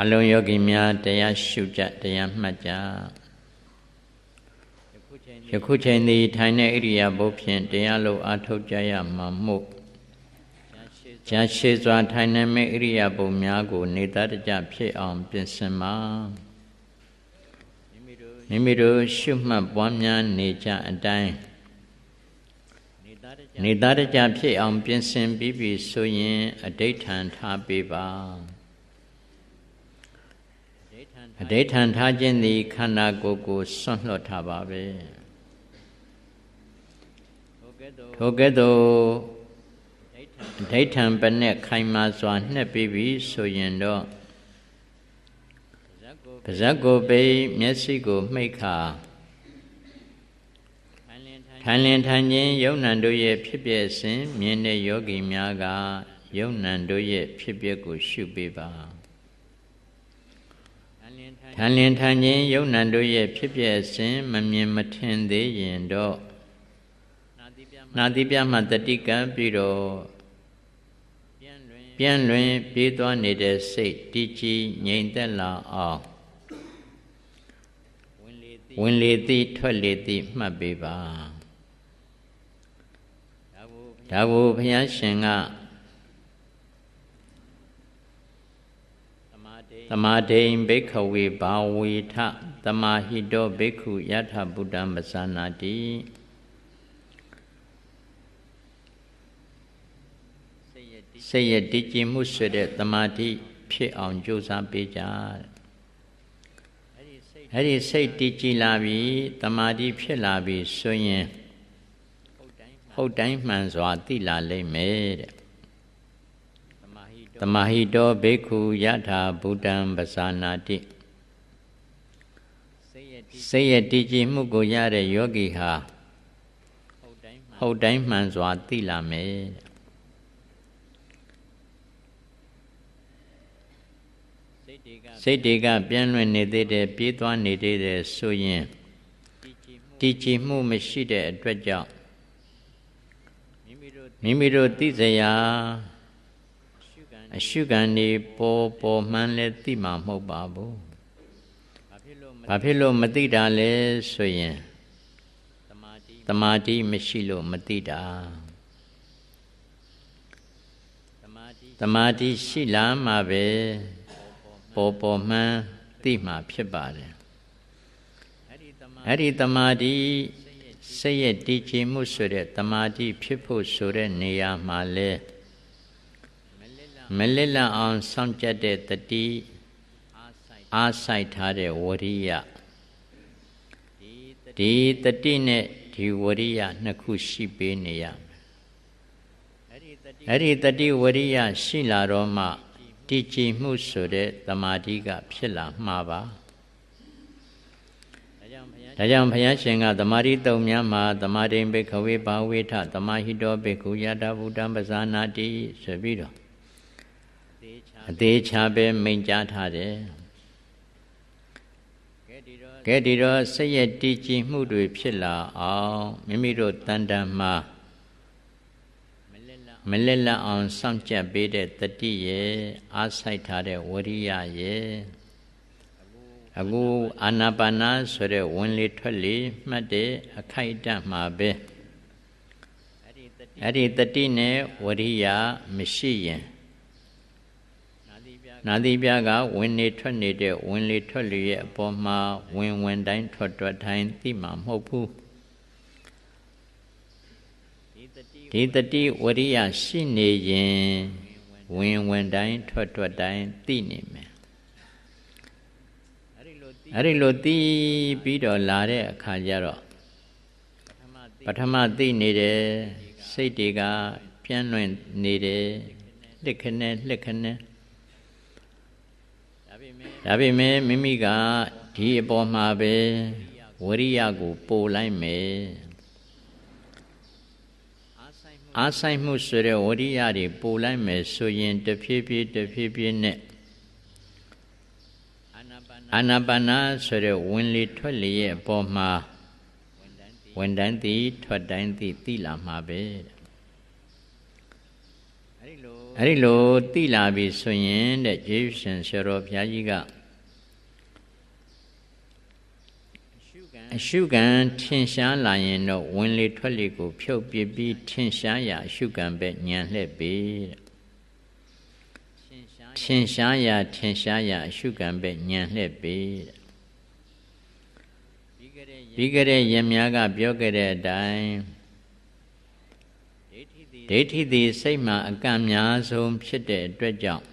အလုံးယောဂီများတရားရှုကြတရားမှတ်ကြယခုချိန်သည်ထိုင်တဲ့ဣရိယာပုဖြင့်တရားလို့အားထုတ်ကြရမှာမို့ကြာရှည်စွာထိုင်နေမဲ့ဣရိယာပုများကို နေတတ်ကြဖြစ်အောင်ပြင်ဆင်ပါမိမိတို့ရှုမှတ်ပွားများနေကြအတိုင်းနေတတ်ကြဖြစ်အောင်ပြင်ဆင်ပြီးပြီဆိုရင်အဋိဋ္ဌံထားပေးပါ အဋိဋ္ဌံထားခြင်းသည်ခန္ဓာကိုယ်ကိုဆွန့်လွတ်ထားပါပဲထိုကဲ့သို့အဋိဋ္ဌံပနဲ့ခိုင်မာစွာနှက်ပြီးပြီဆိုရင်တော့ပါဇက်ကိုပိမျက်စိကိုမှိတ်ခါထိုင်လင်ထိုင်ခြင်းယုံနံတို့ရဲ့ဖြစ်ပျက်စဉ်မြင်တဲ့ယောဂီများကယုံနံတို့ရဲ့ဖြစ်ပျက်ကိုရှုပေးပါ ထိုင်လင်ထိုင်ခြင်းယုံနံတို့ရဲ့ဖြစ်ပျက်စဉ်မမြင်မထင်သေးရင်တော့နာတိပြမှတတိကံပြီးတော့ပြန်လွင်ပြေးသွားနေတဲ့စိတ်တည်ကြည်ငြိမ်သက်လာအောင်ဝင်လေသည်ထွက်လေသည်မှတ်ပေးပါဒါကိုဘုရားရှင်က သမာဓိဘိခဝေဘာဝေထသမာဟိတောဘိက္ခုယထဗုဒ္ဓံပသနာတိစိတ်ရဲ့တည်ကြည်မှုဆိုတဲ့သမာဓိဖြစ်အောင်ကြိုးစားပေးကြအဲ့ဒီစိတ်တည်ကြည်လာပြီသမာဓိဖြစ်လာပြီဆိုရင်ဟုတ်တိုင်းမှန်စွာသိလာလိမ့်မယ်တဲ့ သမာဟိတောဘိက္ခုယထာဗုဒ္ဓံပဇာနာတိစိတ်ရဲ့တည်ကြည်မှုကိုရတဲ့ယောဂီဟာဟုတ်တိုင်းမှန်စွာသိလာမယ်တဲ့စိတ်တွေကပြန်လွင်နေသေးတယ်ပြေးသွားနေသေးတယ်ဆိုရင်တည်ကြည်မှုမရှိတဲ့အတွက်ကြောင့်မိမိတို့သိစရာ အရှုခံနေပေါ်ပေါ်မှန်းလဲသိမှာမဟုတ်ပါဘူးဘာဖြစ်လို့မသိတာလဲဆိုရင်တမာတိမရှိလို့မသိတာတမာတိရှိလာမှပဲပေါ်ပေါ်မှန်းသိမှဖြစ်ပါတယ်အဲ့ဒီတမာတိစိတ်ရဲ့တည်ကြည်မှုဆိုတဲ့တမာတိဖြစ်ဖို့ဆိုတဲ့နေရာမှာလဲ မလစ်လအောင်စောင့်ကြတဲ့တတိအားဆိုင်ထားတဲ့ဝရိယဒီတတိနဲ့ဒီဝရိယနှစ်ခုရှိပေးနေရမယ်အဲ့ဒီတတိဝရိယရှိလာတော့မှတည်ကြည်မှုဆိုတဲ့တမာတိကဖြစ်လာမှာပါဒါကြောင့်ဘုရားရှင်ကတမာတိတုံများမှာတမာတိဘိခဝေဘာဝေထတမဟိတောဘိက္ခုယတာဗုဒ္ဓံပဇာနာတိဆိုပြီးတော့ အသေးချာပဲမိန်ကြားထားတယ်ကဲဒီတော့စိတ်ရဲ့တည်ကြည်မှုတွေဖြစ်လာအောင်မိမိတို့တန်တန်မှာမလက်လက်အောင်စောင့်ကြပ်ပေးတဲ့တတိရဲ့အားဆိုင်ထားတဲ့ဝရိယရဲ့အခုအာနာပါနာဆိုတဲ့ဝင်လေထွက်လေမှတ်တဲ့အခိုက်အတန့်မှာပဲအဲ့ဒီတတိနဲ့ဝရိယမရှိရင် နာသီပြကဝင်နေထွက်နေတဲ့ဝင်လေထွက်လေရဲ့အပေါ်မှာဝင်ဝင်တိုင်းထွက်ထွက်တိုင်းသိမှာမဟုတ်ဘူးဒီတတိဝရိယရှိနေရင်ဝင်ဝင်တိုင်းထွက်ထွက်တိုင်းသိနေမယ်အဲ့ဒီလိုသိပြီးတော့လာတဲ့အခါကျတော့ပထမသိနေတယ်စိတ်တွေကပြန့်လွင့်နေတယ်လှစ်ခနဲ့လှစ်ခနဲ့ ဒါပေမဲ့မိမိကဒီအပေါ်မှာပဲဝရိယကိုပို့လိုက်မယ်အားဆိုင်မှုဆိုတဲ့ဝရိယတွေပို့လိုက်မယ်ဆိုရင်တဖြည်းဖြည်းတဖြည်းဖြည်းနဲ့အာနာပါနာဆိုတဲ့ဝင်လေထွက်လေရဲ့အပေါ်မှာဝင်တိုင်းသည်ထွက်တိုင်းသည်သိလာမှာပဲအဲ့ဒီလို တိလာပြီဆိုရင်တဲ့ယေရှုရှင်ဆရာတော်ဘုရားကြီးကအရှုခံထင်ရှားလာရင်တော့ဝင်လေထွက်လေကို ဖြုတ်ပြပြီးထင်ရှားရာအရှုခံပဲညံလှည့်ပြီတဲ့ထင်ရှားရာထင်ရှားရာအရှုခံပဲညံလှည့်ပြီတဲ့ပြီးကြတဲ့ယမများကပြောခဲ့တဲ့အတိုင်း ဒိဋ္ဌိသည်စိတ်မှာအကန့်များဆုံးဖြစ်တဲ့အတွက်ကြောင့်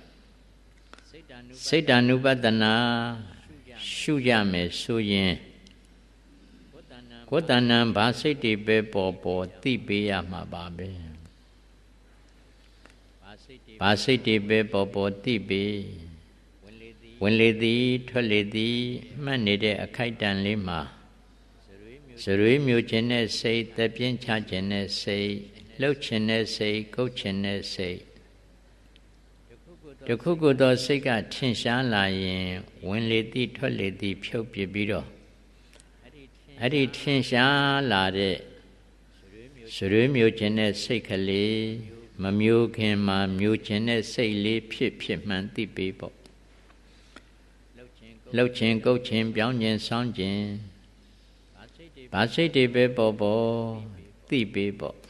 စိတ်တ ानु ပတနာရှုရမယ်ဆိုရင်ကိုယ်တဏ္ဏဘာစိတ်တွေပဲပေါ်ပေါ်သိပေးရမှာပါပဲဘာစိတ်တွေပဲပေါ်ပေါ်သိပေးဝင်လေသည်ထွက်လေသည်မှတ်နေတဲ့အခိုက်တန်လေးမှာဇရွေးမျိုးခြင်းတဲ့စိတ်တပြင်းချခြင်းတဲ့စိတ် လှုပ်ခြင်းတဲ့စိတ်ကုတ်ခြင်းတဲ့စိတ်တခုခုသောစိတ်ကထင်ရှားလာရင်ဝင်လေသည်ထွက်လေသည်ဖြုတ်ပြပြီးတော့အဲ့ဒီထင်ရှားလာတဲ့စရွေးမျိုးခြင်းတဲ့စိတ်ကလေးမမျိုးခင်မှာမျိုးခြင်းတဲ့စိတ်လေးဖြစ်ဖြစ်မှန်သိပေးပေါ့လှုပ်ခြင်းကုတ်ခြင်းပြောင်းခြင်းဆောင်းခြင်းဘာစိတ်တွေပဲပေါ်ပေါ်သိပေးပေါ့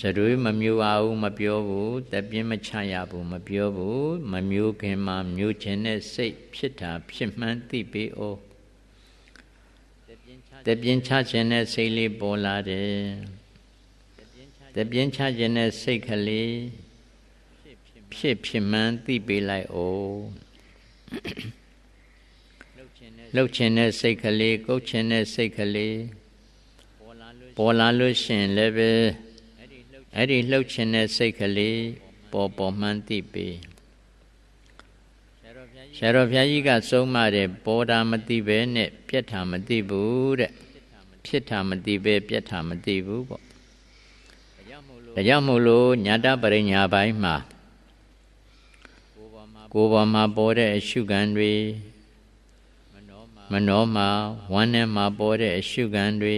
စရွေးမမျိုးအောင်မပြောဘူးတပြင်းမချရဘူးမပြောဘူးမမျိုးခင်မှာမျိုးခြင်းတဲ့စိတ်ဖြစ်တာဖြစ်မှန်သိပေးအောင်တပြင်းချခြင်းနဲ့စိတ်လေးပေါ်လာတယ်တပြင်းချခြင်းနဲ့စိတ်ကလေးဖြစ်ဖြစ်မှန်းသိပေးလိုက်အောင်လှုပ်ခြင်းနဲ့စိတ်ကလေးကုတ်ခြင်းနဲ့စိတ်ကလေးပေါ်လာလို့ရှင်လည်းပဲ အဲ့ဒီလှုပ်ခြင်းနဲ့စိတ်ကလေးပေါ်ပေါ်မှန်းသိပေးဆရာတော်ဘုရားကြီးကဆုံးမတဲ့ပေါ်တာမသိပဲနဲ့ပြက်တာမသိဘူးတဲ့ဖြစ်တာမသိပဲပြက်တာမသိဘူးပေါ့ဒါကြောင့်မို့လို့ညာတပရိညာပိုင်းမှာကိုယ်ပေါ်မှာပေါ်တဲ့အရှုခံတွေမနောမှာဝမ်းထဲမှာပေါ်တဲ့အရှုခံတွေ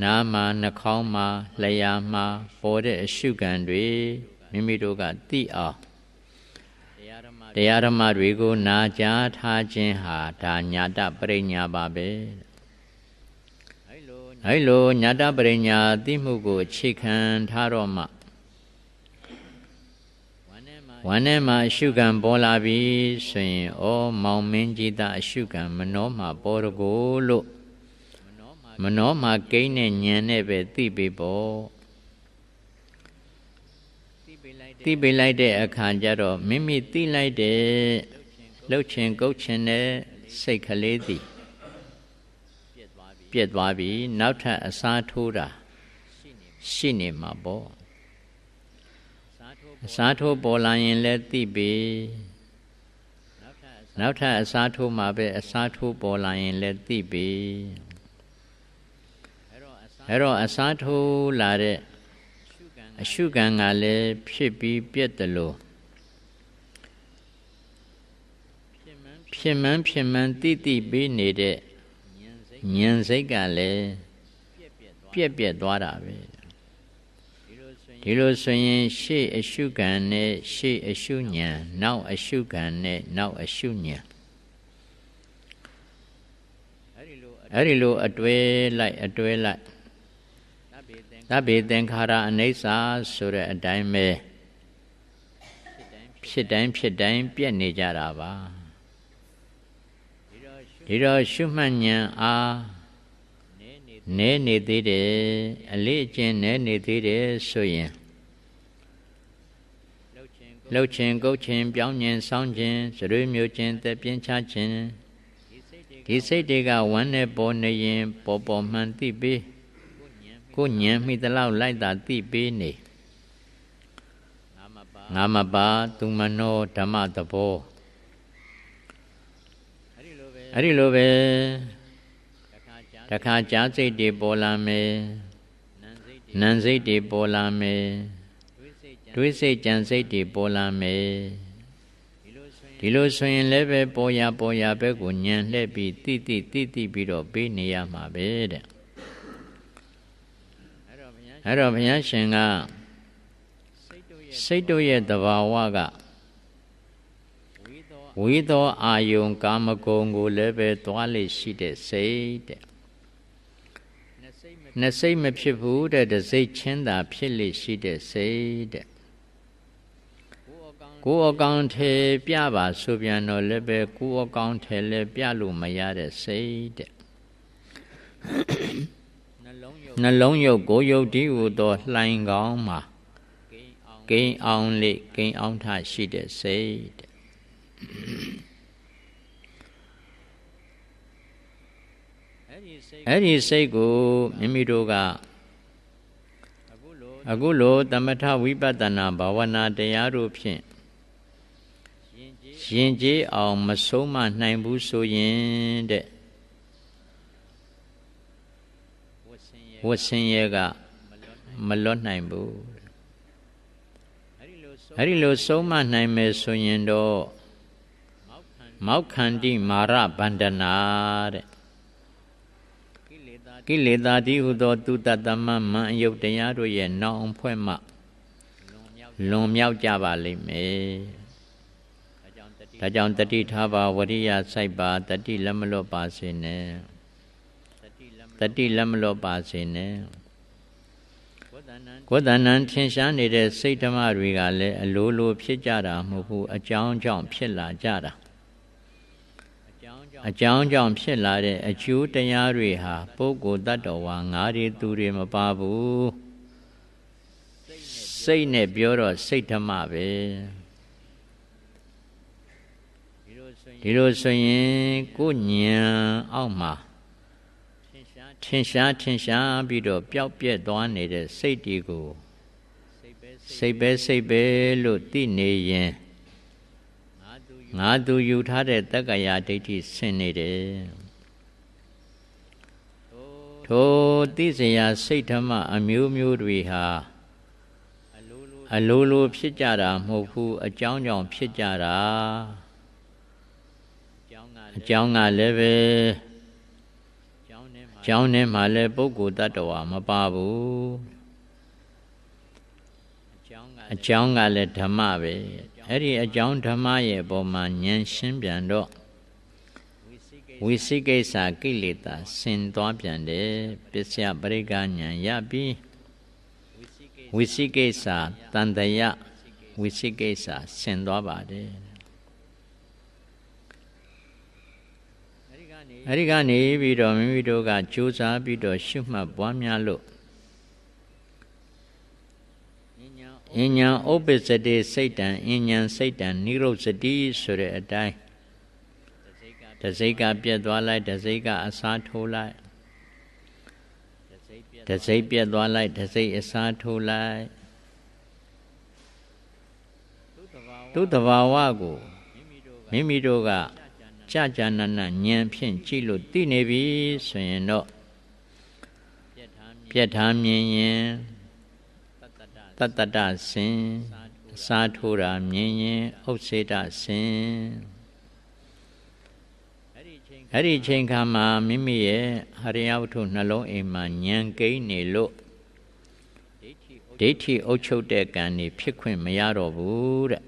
နားမှာနှာခေါင်းမှာလျှာမှာပေါ်တဲ့အရှုခံတွေမိမိတို့ကသိအောင်တရားဓမ္မတွေကိုနာကြားထားခြင်းဟာဒါညာတပရိညာပါပဲအဲလိုညာတပရိညာသိမှုကိုအခြေခံထားတော့မှဝမ်းထဲမှာအရှုခံပေါ်လာပြီဆိုရင်ဩမောင်မင်းကြီးသားအရှုခံမနှောမှာပေါ်ရကိုလို့ မနှောမှာကိန်းနဲ့ညံနဲ့ပဲသိပြီပေါ့သိပေးလိုက်တဲ့အခါကျတော့မိမိသိလိုက်တဲ့လှုပ်ခြင်းကုတ်ခြင်းနဲ့စိတ်ကလေးသည်ပြက်သွားပြီနောက်ထပ်အစားထိုးတာရှိနေမှာပေါ့အစားထိုးပေါ်လာရင်လည်းသိပြီနောက်ထပ်အစားထိုးမှာပဲအစားထိုးပေါ်လာရင်လည်းသိပြီ အဲ့တော့အစားထိုးလာတဲ့အရှုခံကလည်းဖြစ်ပြီးပြက်တယ်လို့ဖြစ်မှန်းဖြစ်မှန်းတိတိပေးနေတဲ့ဉာဏ်စိတ်ကလည်းပြက်ပြက်သွားတာပဲဒီလိုဆိုရင်ရှေ့အရှုခံနဲ့ရှေ့အရှုဉဏ်နောက်အရှုခံနဲ့နောက်အရှုဉဏ်အဲ့ဒီလိုအတွဲလိုက်အတွဲလိုက် သဗ္ဗေသင်္ခါရအနိစ္စဆိုတဲ့အတိုင်းပဲဖြစ်တိုင်းဖြစ်တိုင်းပြည့်နေကြတာပါဒီတော့ရှုမှတ်ဉာဏ်အားနဲနေသေးတယ်အလေးအကျင့်နဲနေသေးတယ်ဆိုရင်လှုပ်ခြင်းကုတ်ခြင်းပြောင်းခြင်းဆောင်းခြင်းစရွေးမျိုးခြင်းသက်ပြင်းချခြင်းဒီစိတ်တွေကဝမ်းနဲ့ပေါ်နေရင်ပေါ်ပေါ်မှန်သိပေး ကိုညံမိတလောက်လိုက်တာသိပေးနေငါမပါသူမနောဓမ္မသဘောအဲ့ဒီလိုပဲတခါကြားစိတ်တွေပေါ်လာမယ်နံစိတ်တွေပေါ်လာမယ်တွေးစိတ်ကြံစိတ်တွေပေါ်လာမယ်ဒီလိုဆိုရင်လည်းပဲပေါ်ရပေါ်ရဘက်ကိုညံလှည့်ပြီးတိတိတိတိပြီးတော့ပေးနေရမှာပဲတဲ့ အဲ့တော့ဘုရားရှင်ကစိတ်တို့ရဲ့တဘာဝကဝိသောအာယုံကာမဂုဏ်ကိုလည်းပဲသွားလေရှိတဲ့စိတ်တဲ့နှစ်စိတ်မဖြစ်ဘူးတဲ့တစိတ်ချင်းသာဖြစ်လေရှိတဲ့စိတ်တဲ့ကိုယ်အကောင်ထဲပြပါဆိုပြန်တော့လည်းပဲကိုယ်အကောင်ထဲလည်းပြလို့မရတဲ့စိတ်တဲ့ နှလုံးယုတ်ကိုယုတ်ဒီဟုသောလှိုင်ကောင်းမှာကိန်းအောင်လေကိန်းအောင်ထရှိတဲ့စိတ်တဲ့အဲ့ဒီစိတ်ကိုမိမိတို့ကအခုလိုတမထဝိပဿနာဘာဝနာတရားတို့ဖြင့်ရင်ကျေးအောင်မဆုံးမနိုင်ဘူးဆိုရင်တဲ့ ဝဆင်းရဲကမလွတ်နိုင်ဘူးအဲ့ဒီလိုဆုံးမနိုင်မယ်ဆိုရင်တော့မောက္ခန္တိမာရဗန္ဒနာတဲ့ကိလေသာတိဟုသောသူတတမမံအယုတ်တရားတို့ရဲ့နောင်ဖွဲ့မှလွန်မြောက်ကြပါလိမ့်မယ်ဒါကြောင့်တတိထားပါဝရိယစိုက်ပါတတိလက်မလွတ်ပါစေနဲ့ တတိလက်မလွတ်ပါစေနဲ့ကိုယ်တဏ္ဏထင်ရှားနေတဲ့စိတ်ဓမ္မတွေကလည်းအလိုလိုဖြစ်ကြတာမဟုတ်ဘူးအကြောင်းကြောင့်ဖြစ်လာကြတာအကြောင်းကြောင့်ဖြစ်လာတဲ့အကျိုးတရားတွေဟာပုဂ္ဂိုလ်တ attva ငါးတွေသူတွေမပါဘူးစိတ်နဲ့ပြောတော့စိတ်ဓမ္မပဲဒီလိုဆိုရင်ကိုညံအောက်မှာ ထင်ရှားထင်ရှားပြီးတော့ပျောက်ပြက်သွားနေတဲ့စိတ်တွေကိုစိတ်ပဲစိတ်ပဲလို့သိနေရင်ငါသူယူထားတဲ့တက္ကရာဒိဋ္ဌိဆင်နေတယ်ထိုသိစရာစိတ်ဓမ္မအမျိုးမျိုးတွေဟာအလိုလိုဖြစ်ကြတာမဟုတ်ဘူးအကြောင်းကြောင့်ဖြစ်ကြတာအကြောင်းကလည်းပဲ ကျောင်းထဲမှာလည်းပုဂ္ဂိုလ်တ attva မပါဘူးအကြောင်းကလည်းဓမ္မပဲအဲ့ဒီအကြောင်းဓမ္မရဲ့အပေါ်မှာဉာဏ်ရှင်းပြန်တော့ဝိသိကိစ္စကိလေသာဆင်သွားပြန်တယ်ပစ္စယပရိက္ခဉာဏ်ရပြီးဝိသိကိစ္စတန်တယဝိသိကိစ္စဆင်သွားပါတယ် အဲ့ဒီကနေပြီးတော့မိမိတို့ကကြိုးစားပြီးတော့ရှုမှတ်ပွားများလို့အဉ္ညာဥပ္ပစ္စတိစိတ်တံအဉ္ညာစိတ်တံနိရုစတိဆိုတဲ့အတိုင်းတစိတ်ကပြက်သွားလိုက်တစိတ်ကအစားထိုးလိုက်တစိတ်ပြက်သွားလိုက်တစိတ်အစားထိုးလိုက်သူတဘာဝကိုမိမိတို့က ကြာကြာနာနာဉာဏ်ဖြင့်ကြည့်လို့သိနေပြီဆိုရင်တော့ပြက်ထားမြင်ရင်တတ္တတဆင်စားထိုးတာမြင်ရင်ဥစ္စေတဆင်အဲ့ဒီချိန်ခါမှာမိမိရဲ့ဟရိယဝတ္ထုနှလုံးအိမ်မှာဉာဏ်ကိန်းနေလို့ဒိဋ္ဌိအုပ်ချုပ်တဲ့ကံนี่ဖြစ်ခွင့်မရတော့ဘူးတဲ့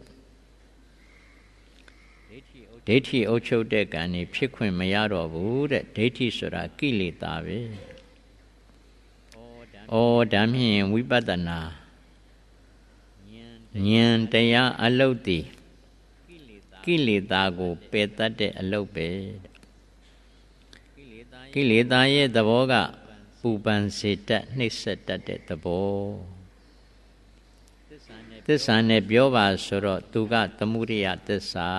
ဒိဋ္ဌိအုပ်ချုပ်တဲ့ကံนี่ဖြစ်ခွင့်မရတော့ဘူးတဲ့ဒိဋ္ဌိဆိုတာကိလေသာပဲဩဒါဖြင့်ဝိပဿနာဉာဏ်တရားအလုတ်တည်ကိလေသာကိုပယ်တတ်တဲ့အလုတ်ပဲကိလေသာရဲ့သဘောကပူပန်စေတတ်နှိမ့်ဆက်တတ်တဲ့သဘောသစ္စာနဲ့ပြောပါဆိုတော့သူကသမုဒိယသစ္စာ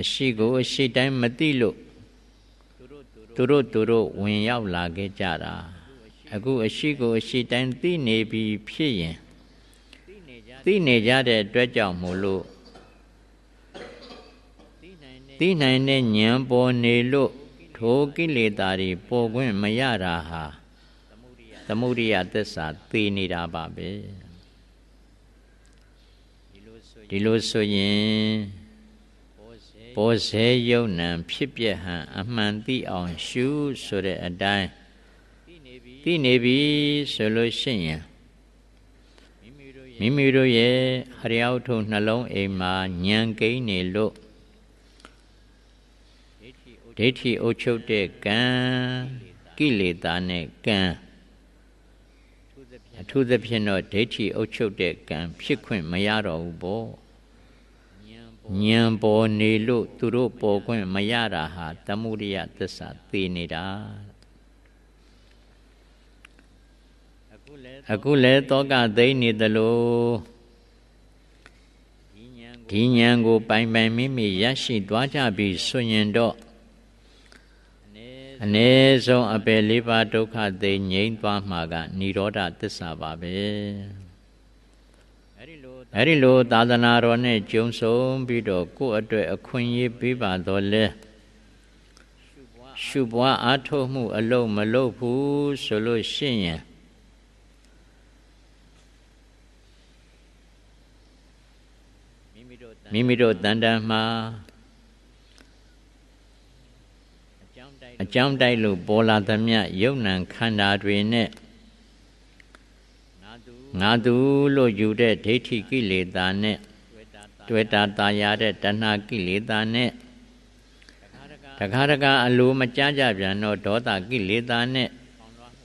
အရှိကိုအရှိတိုင်းမသိလို့သူတို့သူတို့ဝင်ရောက်လာခဲ့ကြတာအခုအရှိကိုအရှိတိုင်းသိနေပြီဖြစ်ရင်သိနေကြတဲ့အတွက်ကြောင့်မို့လို့သိနိုင်တဲ့ဉာဏ်ပေါ်နေလို့ထိုကိလေသာတွေပေါ်ခွင့်မရတာဟာသမုဒိယသစ္စာသိနေတာပါပဲဒီလိုဆိုရင် ပေါ်စေယုံနံဖြစ်ပြဟံအမှန်သိအောင်ရှုဆိုတဲ့အတိုင်းသိနေပြီဆိုလို့ရှိရင်မိမိတို့ရဲ့ဟရိယဝတ္ထုနှလုံးအိမ်မှာဉာဏ်ကိန်းနေလို့ဒိဋ္ဌိအုပ်ချုပ်တဲ့ကံကိလေသာနဲ့ကံအထူးသဖြင့်တော့ဒိဋ္ဌိအုပ်ချုပ်တဲ့ကံဖြစ်ခွင့်မရတော့ဘူးပေါ့ ဉာဏ်ပေါ်နေလို့သူတို့ပေါ်ခွင့်မရတာဟာတမှုရိယသစ္စာသိနေတာအခုလဲတောကသိနေသလိုဒီဉာဏ်ကိုပိုင်ပိုင်မိမိရရှိသွားကြပြီဆိုရင်တော့အ ਨੇ ဆုံးအပယ်လေးပါးဒုက္ခသိငြိမ်းသွားမှာကនិရောဓသစ္စာပါပဲ အဲ့ဒီလိုသာသနာတော်နဲ့ကျုံဆုံးပြီးတော့ကိုယ့်အတွက်အခွင့်အရေးပေးပါတော့လဲရှုပွားအားထုတ်မှု အလုံးမလုံးဘူးဆိုလို့ရှိရင်မိမိတို့တန်တန်မှာအကြောင်းတိုက်လို့ပေါ်လာသမျှယုံ nant ခန္ဓာတွေနဲ့ ငါသူလို့ယူတဲ့ဒိဋ္ဌိကိလေသာနဲ့တွေ့တာတာယာတဲ့တဏှာကိလေသာနဲ့တခါတခါအလိုမကြကြပြန်တော့ဒေါသကိလေသာနဲ့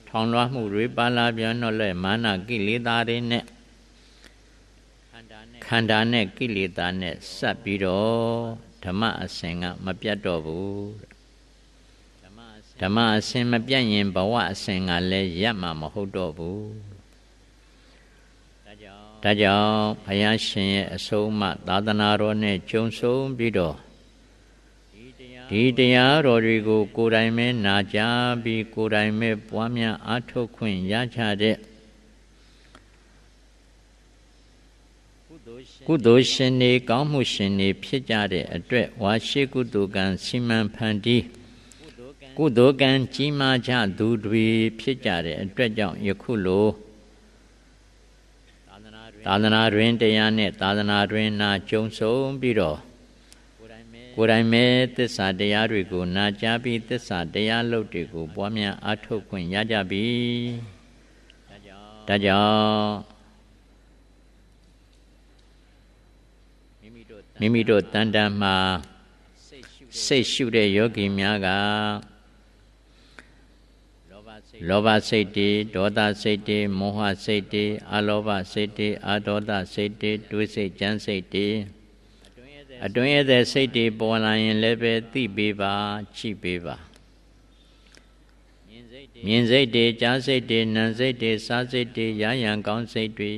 ထောင်လွှားမှုတွေပါလာပြန်တော့လဲမာနကိလေသာတွေနဲ့ခန္ဓာနဲ့ကိလေသာနဲ့စပ်ပြီးတော့ဓမ္မအစဉ်ကမပြတ်တော့ဘူးဓမ္မအစဉ်မပြတ်ရင်ဘဝအစဉ်ကလည်းရပ်မှာမဟုတ်တော့ဘူး ဒါကြောင့်ဘုရားရှင်ရဲ့အဆုံးအမသာသနာတော်နဲ့ကျုံဆုံးပြီးတော့ဒီတရားတော်တွေကို ကိုယ်တိုင်ပဲနာကြားပြီးကိုယ်တိုင်ပဲပွားများအားထုတ်ခွင့်ရချတဲ့ကုသိုလ်ရှင်တွေကောင်းမှုရှင်တွေဖြစ်ကြတဲ့အတွက်ဝါရှိကုသိုလ်ကံစီမံဖန်တီးကုသိုလ်ကံကြီးမားကြသူတွေဖြစ်ကြတဲ့အတွက်ကြောင့်ယခုလို သာသနာတွင်တရားနဲ့သာသနာတွင်နာကြုံဆုံးပြီးတော့ကိုယ်တိုင်မဲ့သစ္စာတရားတွေကိုနာကြားပြီးသစ္စာတရားလုပ်တွေကိုပွားများအားထုတ်ခွင့်ရကြပြီဒါကြောင့်မိမိတို့တန်တန်မှာစိတ်ရှုတဲ့ယောဂီများက လောဘစိတ်တွေဒေါသစိတ်တွေမောဟစိတ်တွေအလောဘစိတ်တွေအဒေါသစိတ်တွေတွေးစိတ်ကြမ်းစိတ်တွေအတွင်းရတဲ့စိတ်တွေပေါ်လာရင်လည်းပဲသိပေးပါချိပေးပါမြင်စိတ်တွေကြားစိတ်တွေနာစိတ်တွေစားစိတ်တွေရရန်ကောင်းစိတ်တွေ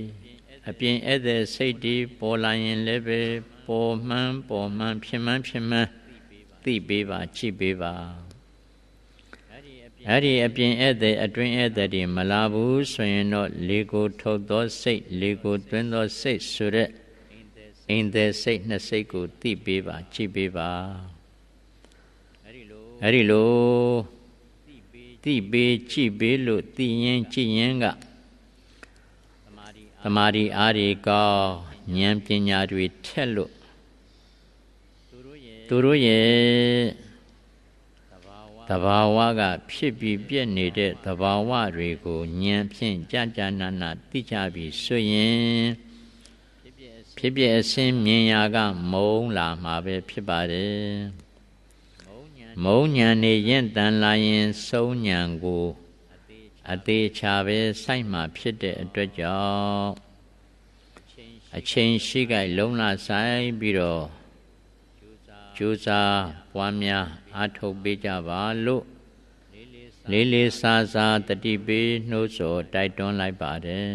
အပြင်ဧည့်သည်စိတ်တွေပေါ်လာရင်လည်းပဲပေါ်မှန်းပေါ်မှန်းဖြစ်မှန်းဖြစ်မှန်းသိပေးပါချိပေးပါ အဲ့ဒီအပြင်ဧည့်သည်အတွင်းဧည့်သည်တွေမလာဘူးဆိုရင်တော့လေကိုထုတ်သောစိတ်လေကိုသွင်းသောစိတ်ဆိုတဲ့အိမ်သည်စိတ်နှစ်စိတ်ကိုသိပေးပါကြည့်ပေးပါအဲ့ဒီလိုသိပေးကြည့်ပေးလို့သိရင်ကြည့်ရင်ကသမာဓိအားတွေကောဉာဏ်ပညာတွေထက်လို့သူတို့ရဲ့ သဘာဝကဖြစ်ပြီးပြည့်နေတဲ့သဘာဝတွေကိုဉာဏ်ဖြင့်ကြာကြာနာနာသိကြပြီဆိုရင်ဖြစ်ပြအစင်းမြင်ရာက မုံလာမှာပဲဖြစ်ပါတယ်မုံညာနေရင်တန်လာရင်စုံညာကို အသေးချာပဲစိုက်မှဖြစ်တဲ့အတွက်ကြောင့်အချိန်ရှိကြလုံးလာဆိုင်ပြီးတော့ကြိုးစားပွားများ အားထုတ်ပေးကြပါလို့လေးလေးစားစားတတိပေးနှိုးဆော်တိုက်တွန်းလိုက်ပါတယ်